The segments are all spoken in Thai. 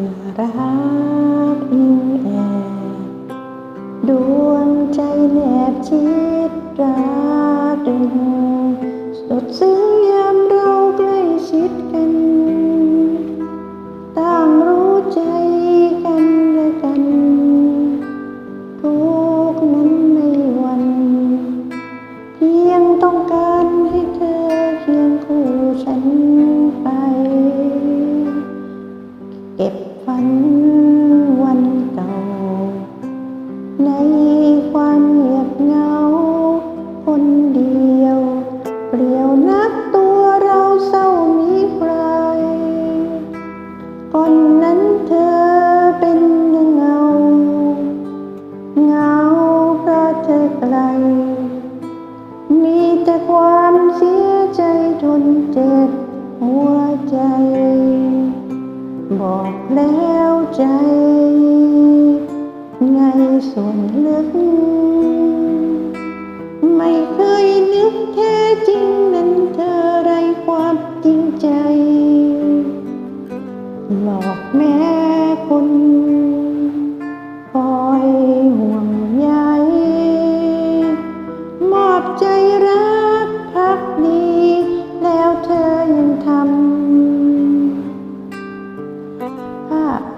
อรักอิงแอบดวงใจแนบชิดรักดึงสุดซึ้งยา ฝันวันเก่า ในความเงียบเหงา คนเดียวเปลี่ยวนักตัวเราเศร้ามีใครก่อนนั้นเธอเป็นยังเงาเหงาเพราะเธอไกล มีแต่ความเสียใจทนเจ็บ อกแล้วใจ ในส่วนลึก ไม่เคยนึกแท้จริงนั้นเธอไรความจริงใจ หลอกแม่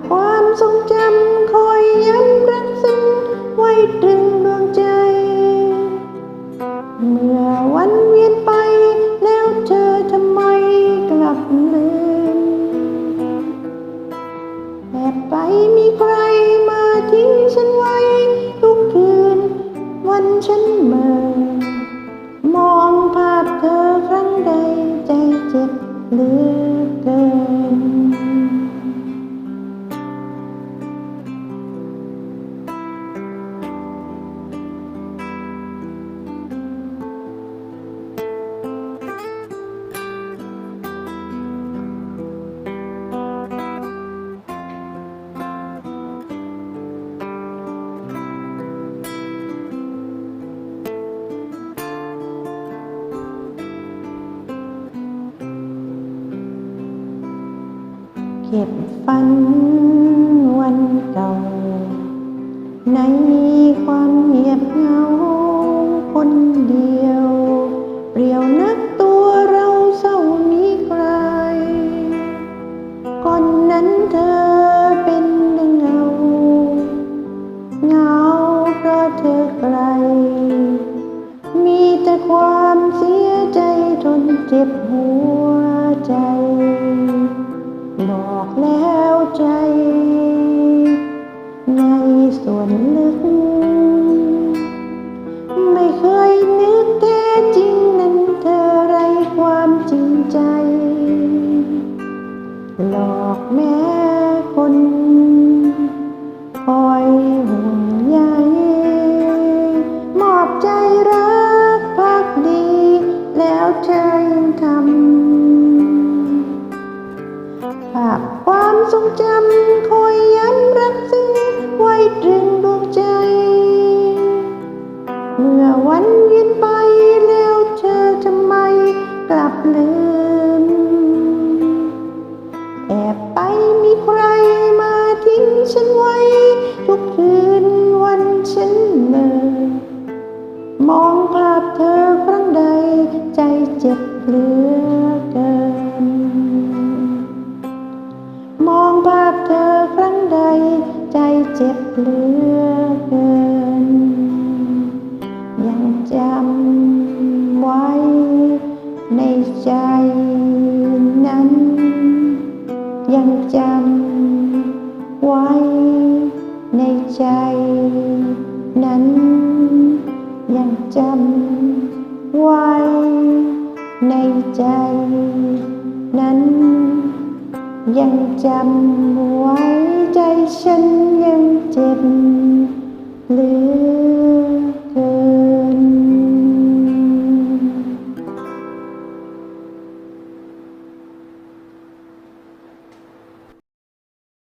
ความทรงจำคอยย้ำรักซึ้งไว้ตรึงดวงใจ เมื่อวันเวียนไปแล้วเธอทำไมกลับลืมแอบไปมีใครมาทิ้งฉันไว้ ทุกคืนวันฉัน เก็บฝันวันเก่า ในความเงียบเหงาคนเดียว เปลี่ยวนักตัวเราเศร้ามีใครก่อนนั้นเธอเป็นดังเงาเงาเพราะเธอไกล มีแต่ความเสียใจทนเจ็บหัว ใจ ในส่วนลึก ไม่เคยนึกแท้จริงนั้นเธอไรความจริงใจ หลอกแม่คนคอยห่วง ทรงจำคอยย้ำรักซึ้งไว้ตรึงดวงใจ เมื่อวันเวียนไปแล้วเธอทำไมกลับลืม แอบไปมีใครมาทิ้งฉันไว้ทุกคืน เจ็บเหลือเกิน ยังจำไว้ในใจนั้น ยังจำไว้ในใจนั้น ยังจำไว้ในใจนั้น ยังจำไว้ ฉันยังเจ็บ